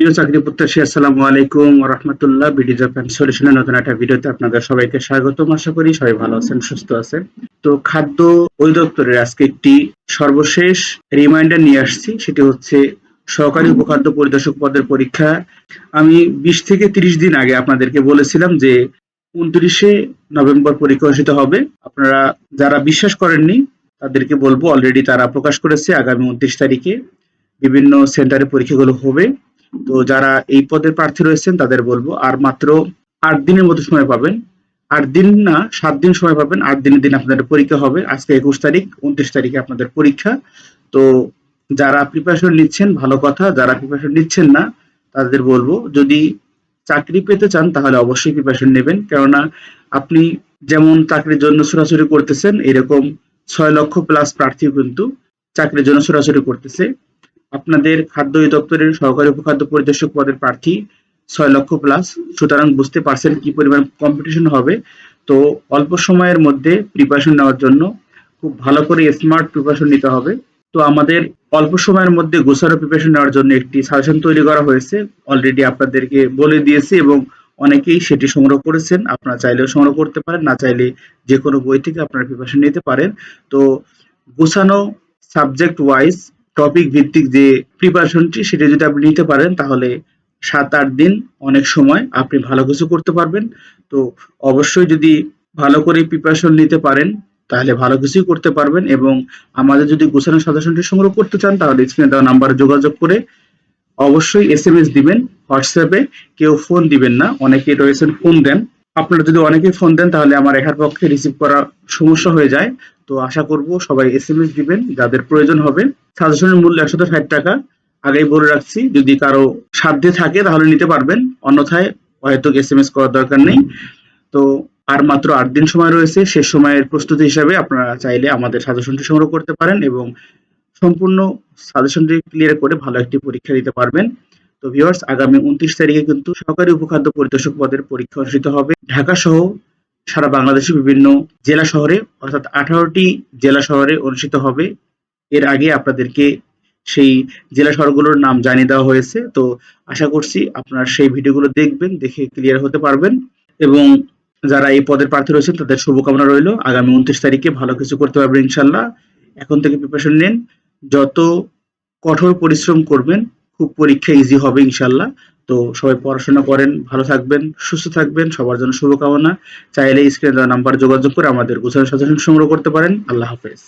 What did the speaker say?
চাকরি প্রত্যাশী, আসসালামু আলাইকুম রহমতুল্লাহ বিডি জব অ্যান্ড নতুন একটা ভিডিওতে আপনাদের সবাইকে স্বাগতম। আশা করি সবাই ভালো আছেন, সুস্থ আছেন। তো খাদ্য অধিদপ্তরের আজকে একটি সর্বশেষ রিমাইন্ডার নিয়ে আসছি, সেটি হচ্ছে সহকারী উপখাদ্য পরিদর্শক পদের পরীক্ষা। আমি বিশ থেকে তিরিশ দিন আগে আপনাদেরকে বলেছিলাম যে উনত্রিশে নভেম্বর পরীক্ষা হবে। আপনারা যারা বিশ্বাস করেননি, তাদেরকে বলব অলরেডি তারা প্রকাশ করেছে, আগামী উনত্রিশ তারিখে বিভিন্ন সেন্টারে পরীক্ষাগুলো হবে। তো যারা এই পদের প্রার্থী রয়েছেন, তাদের বলব আর মাত্র আট দিনের মতো সময় পাবেন। আট দিন না, সাত দিন সময় পাবেন। আট দিনের দিন আপনাদের পরীক্ষা হবে। আজকে একুশ তারিখ, উনত্রিশ তারিখে আপনাদের পরীক্ষা। তো যারা প্রিপারেশন নিচ্ছেন, ভালো কথা। যারা প্রিপারেশন নিচ্ছেন না, তাদের বলব যদি চাকরি পেতে চান, তাহলে অবশ্যই প্রিপারেশন নেবেন। কেননা আপনি যেমন চাকরির জন্য ছোড়াছুরি করতেছেন, এরকম ছয় লক্ষ প্লাস প্রার্থী কিন্তু চাকরির জন্য ছোড়াছুরি করতেছে। আপনাদের খাদ্য অধিদপ্তরের সহকারী উপখাদ্য পরিদর্শক পদের প্রার্থী ছয় লক্ষ প্লাস সুতরাং বুঝতে পারছেন কি পরিমাণ কম্পিটিশন হবে। তো অল্প সময়ের মধ্যে প্রিপারেশন নেওয়ার জন্য খুব ভালো করে স্মার্ট প্রিপারেশন নিতে হবে। তো আমাদের অল্প সময়ের মধ্যে গোছানো প্রিপারেশন নেওয়ার জন্য একটি সাজেশন তৈরি করা হয়েছে। অলরেডি আপনাদেরকে বলে দিয়েছি এবং অনেকেই সেটি সংগ্রহ করেছেন। আপনারা চাইলেও সংগ্রহ করতে পারেন, না চাইলে যে কোনো বই থেকে আপনারা প্রিপারেশন নিতে পারেন। তো গোছানো সাবজেক্ট ওয়াইজ টপিক ভিত্তিক যে প্রিপারেশনটি সেটা যদি আপনি নিতে পারেন, তাহলে সাত আট দিন অনেক সময় আপনি ভালো কিছু করতে পারবেন। তো অবশ্যই যদি ভালো করে প্রিপারেশন নিতে পারেন, তাহলে ভালো কিছুই করতে পারবেন এবং আমাদের যদি গোছানো সাজেশনটি সংগ্রহ করতে চান, তাহলে স্ক্রিনে দেওয়া নাম্বারে যোগাযোগ করে অবশ্যই এস এম এস দিবেন হোয়াটসঅ্যাপে কেউ ফোন দিবেন না অনেকে রয়েছেন ফোন দেন। আপনারা যদি অনেকে ফোন দেন, তাহলে আমার একার পক্ষে রিসিভ করা সমস্যা হয়ে যায়। তো আশা করব সবাই এস এম এস দিবেন, যাদের প্রয়োজন হবে। সাজেশনের মূল্য একশত ষাট টাকা। আগেই বলে রাখছি, যদি কারও সাধ্যে থাকে, তাহলে নিতে পারবেন। অন্যথায় হয়তো এস এম এস করার দরকার নেই। তো আর মাত্র আট দিন সময় রয়েছে। শেষ সময়ের প্রস্তুতি হিসাবে আপনারা চাইলে আমাদের সাজেশনটি সংগ্রহ করতে পারেন এবং সম্পূর্ণ সাজেশনটি ক্লিয়ার করে ভালো একটি পরীক্ষা দিতে পারবেন। তো ভিউয়ার্স আগামী উনত্রিশ তারিখে কিন্তু সহকারী উপখাদ্য পরিদর্শক পদের পরীক্ষা অনুষ্ঠিত হবে। ঢাকা সহ সারা বাংলাদেশের বিভিন্ন জেলা শহরে, অর্থাৎ আঠারোটি জেলা শহরে অনুষ্ঠিত হবে। এর আগে আপনাদেরকে সেই জেলা শহরগুলোর নাম জানিয়ে দেওয়া হয়েছে। তো আশা করছি আপনারা সেই ভিডিওগুলো দেখবেন, দেখে ক্লিয়ার হতে পারবেন। এবং যারা এই পদের প্রার্থী রয়েছেন তাদের শুভকামনা রইল। আগামী উনত্রিশ তারিখে ভালো কিছু করতে পারবেন ইনশাল্লাহ। এখন থেকে প্রিপারেশন নিন। যত কঠোর পরিশ্রম করবেন খুব পরীক্ষা ইজি হবে ইনশাল্লাহ তো সবাই পড়াশোনা করেন, ভালো থাকবেন, সুস্থ থাকবেন, সবার জন্য শুভকামনা। চাইলে স্ক্রিনে দেওয়া নাম্বার যোগাযোগ করে আমাদের গুছানো সাজেশন সংগ্রহ করতে পারেন। আল্লাহ হাফেজ।